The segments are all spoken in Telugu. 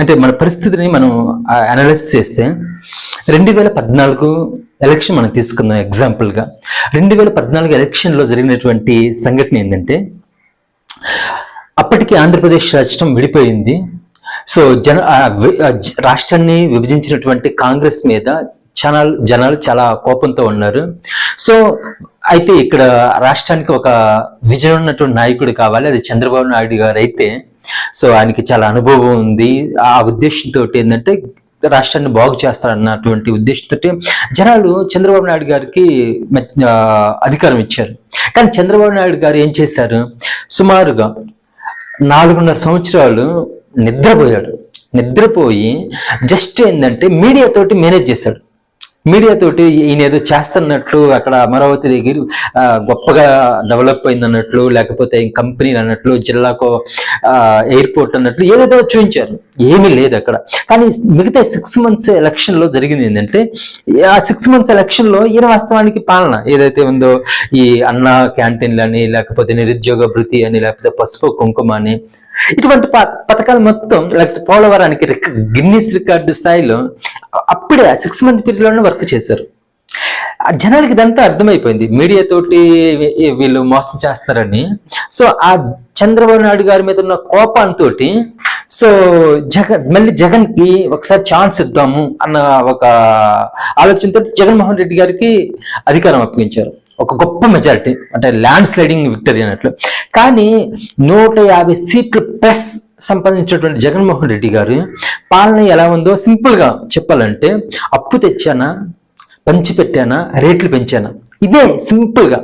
అంటే మన పరిస్థితిని మనం అనలైజ్ చేస్తే రెండు వేల పద్నాలుగు ఎలక్షన్ మనం తీసుకుందాం ఎగ్జాంపుల్గా రెండు వేల పద్నాలుగు ఎలక్షన్లో జరిగినటువంటి సంఘటన ఏంటంటే అప్పటికి ఆంధ్రప్రదేశ్ రాష్ట్రం విడిపోయింది. సో జన రాష్ట్రాన్ని విభజించినటువంటి కాంగ్రెస్ మీద జనాలు జనాలు చాలా కోపంతో ఉన్నారు. సో అయితే ఇక్కడ రాష్ట్రానికి ఒక విజయం ఉన్నటువంటి నాయకుడు కావాలి. అది చంద్రబాబు నాయుడు గారు అయితే సో ఆయనకి చాలా అనుభవం ఉంది. ఆ ఉద్దేశంతో ఏంటంటే రాష్ట్రాన్ని బాగు చేస్తారన్నటువంటి ఉద్దేశంతో జనాలు చంద్రబాబు నాయుడు గారికి మె- అధికారం ఇచ్చారు. కానీ చంద్రబాబు నాయుడు గారు ఏం చేశారు? సుమారుగా నాలుగున్నర సంవత్సరాలు నిద్రపోయాడు. నిద్రపోయి జస్ట్ ఏంటంటే మీడియా తోటి మేనేజ్ చేశాడు. మీడియా తోటి ఈయన ఏదో చేస్తున్నట్లు అక్కడ అమరావతి దగ్గర గొప్పగా డెవలప్ అయింది అన్నట్లు లేకపోతే కంపెనీలు అన్నట్లు జిల్లాకు ఎయిర్పోర్ట్ అన్నట్లు ఏదేదో చూపించారు. ఏమీ లేదు అక్కడ. కానీ మిగతా సిక్స్ మంత్స్ ఎలక్షన్లో జరిగింది ఏంటంటే ఆ సిక్స్ మంత్స్ ఎలక్షన్లో ఈయన వాస్తవానికి పాలన ఏదైతే ఉందో ఈ అన్న క్యాంటీన్లు అని లేకపోతే నిరుద్యోగ భృతి అని లేకపోతే పసుపు కుంకుమ అని ఇటువంటి ప- పథకాలు మొత్తం లేకపోతే పోలవరానికి గిన్నీస్ రికార్డు స్థాయిలో అప్పుడే సిక్స్ మంత్ పీరియడ్లోనే వర్క్ చేశారు. జనాలకి ఇదంతా అర్థమైపోయింది. మీడియా తోటి వీళ్ళు మోసం చేస్తారని. సో ఆ చంద్రబాబు నాయుడు గారి మీద ఉన్న కోపంతో సో జగన్ మళ్ళీ జగన్కి ఒకసారి ఛాన్స్ ఇద్దాము అన్న ఒక ఆలోచనతో జగన్మోహన్ రెడ్డి గారికి అధికారం అప్పగించారు. ఒక గొప్ప మెజారిటీ అంటే ల్యాండ్ స్లైడింగ్ విక్టరీ అన్నట్లు. కానీ నూట యాభై సీట్లు ప్లస్ సంపాదించినటువంటి జగన్మోహన్ రెడ్డి గారు పాలన ఎలా ఉందో సింపుల్గా చెప్పాలంటే అప్పు తెచ్చానా పంచిపెట్టానా రేట్లు పెంచానా? ఇదే సింపుల్గా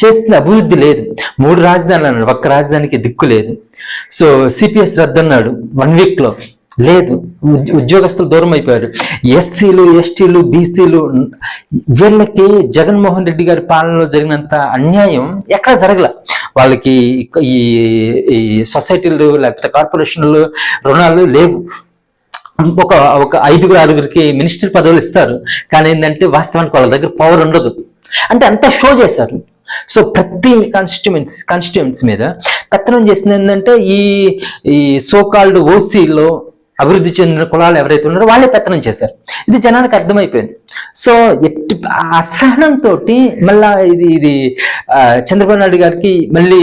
చేస్తున్న అభివృద్ధి లేదు. మూడు రాజధానులు అన్నాడు. ఒక్క రాజధానికి దిక్కు లేదు. సో సిపిఎస్ రద్దన్నాడు వన్ వీక్లో లేదు. ఉద్యోగస్తులు దూరం అయిపోయారు. ఎస్సీలు ఎస్టీలు బీసీలు వీళ్ళకి జగన్మోహన్ రెడ్డి గారి పాలనలో జరిగినంత అన్యాయం ఎక్కడ జరగల? వాళ్ళకి ఈ ఈ సొసైటీలు లేకపోతే కార్పొరేషన్లు రుణాలు లేవు. ఒక ఒక ఐదుగురు ఆరుగురికి మినిస్టర్ పదవులు ఇస్తారు. కానీ ఏంటంటే వాస్తవానికి వాళ్ళ దగ్గర పవర్ ఉండదు. అంటే అంతా షో చేశారు సో ప్రతి కాన్స్టిట్యుయెన్సీ కాన్స్టిట్యుయెన్సీ మీద పెత్తనం చేసింది ఏంటంటే ఈ ఈ సోకాల్డ్ ఓసీలో అభివృద్ధి చెందిన కులాలు ఎవరైతే ఉన్నారో వాళ్ళే పెత్తనం చేశారు. ఇది జనానికి అర్థమైపోయింది. సో ఎట్టి అసహనంతో మళ్ళా ఇది ఇది ఆ, చంద్రబాబు నాయుడు గారికి మళ్ళీ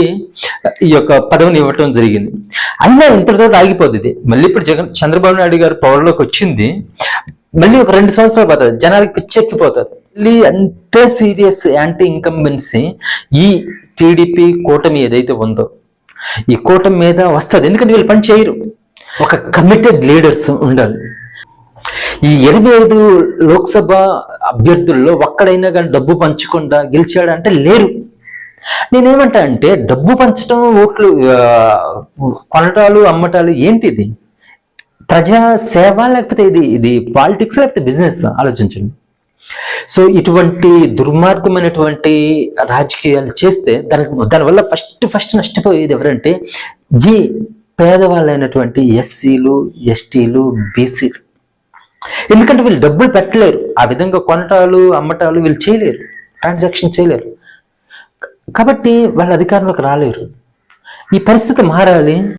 ఈ యొక్క పదవిని ఇవ్వటం జరిగింది. అయినా ఇంతటితో ఆగిపోతుంది ఇది. మళ్ళీ ఇప్పుడు జగన్ చంద్రబాబు నాయుడు గారు పవర్లోకి వచ్చింది మళ్ళీ ఒక రెండు సంవత్సరాలు పోతుంది. జనాలకి పిచ్చెక్కిపోతుంది మళ్ళీ అంతే సీరియస్ యాంటీ ఇన్కంబెన్సీ ఈ టీడీపీ కూటమి ఏదైతే ఉందో ఈ కూటమి మీద వస్తుంది. ఎందుకంటే వీళ్ళు పని చేయరు. ఒక కమిటెడ్ లీడర్స్ ఉండాలి. ఈ ఇరవై ఐదు లోక్సభ అభ్యర్థుల్లో ఒక్కడైనా కానీ డబ్బు పంచకుండా గెలిచాడంటే లేరు. నేనేమంటా అంటే డబ్బు పంచడం ఓట్లు కొనటాలు అమ్మటాలు ఏంటిది ప్రజా సేవ లేకపోతే ఇది ఇది పాలిటిక్స్ లేకపోతే బిజినెస్ ఆలోచించండి. సో ఇటువంటి దుర్మార్గమైనటువంటి రాజకీయాలు చేస్తే దానికి దానివల్ల ఫస్ట్ ఫస్ట్ నష్టపోయేది ఎవరంటే ఈ పేదవాళ్ళైనటువంటి ఎస్సీలు ఎస్టీలు బీసీలు. ఎందుకంటే వీళ్ళు డబ్బులు పెట్టలేరు. ఆ విధంగా కొనటాలు అమ్మటాలు వీళ్ళు చేయలేరు. ట్రాన్సాక్షన్ చేయలేరు. కాబట్టి వాళ్ళ అధికారంలోకి రాలేరు. ఈ పరిస్థితి మారాలి.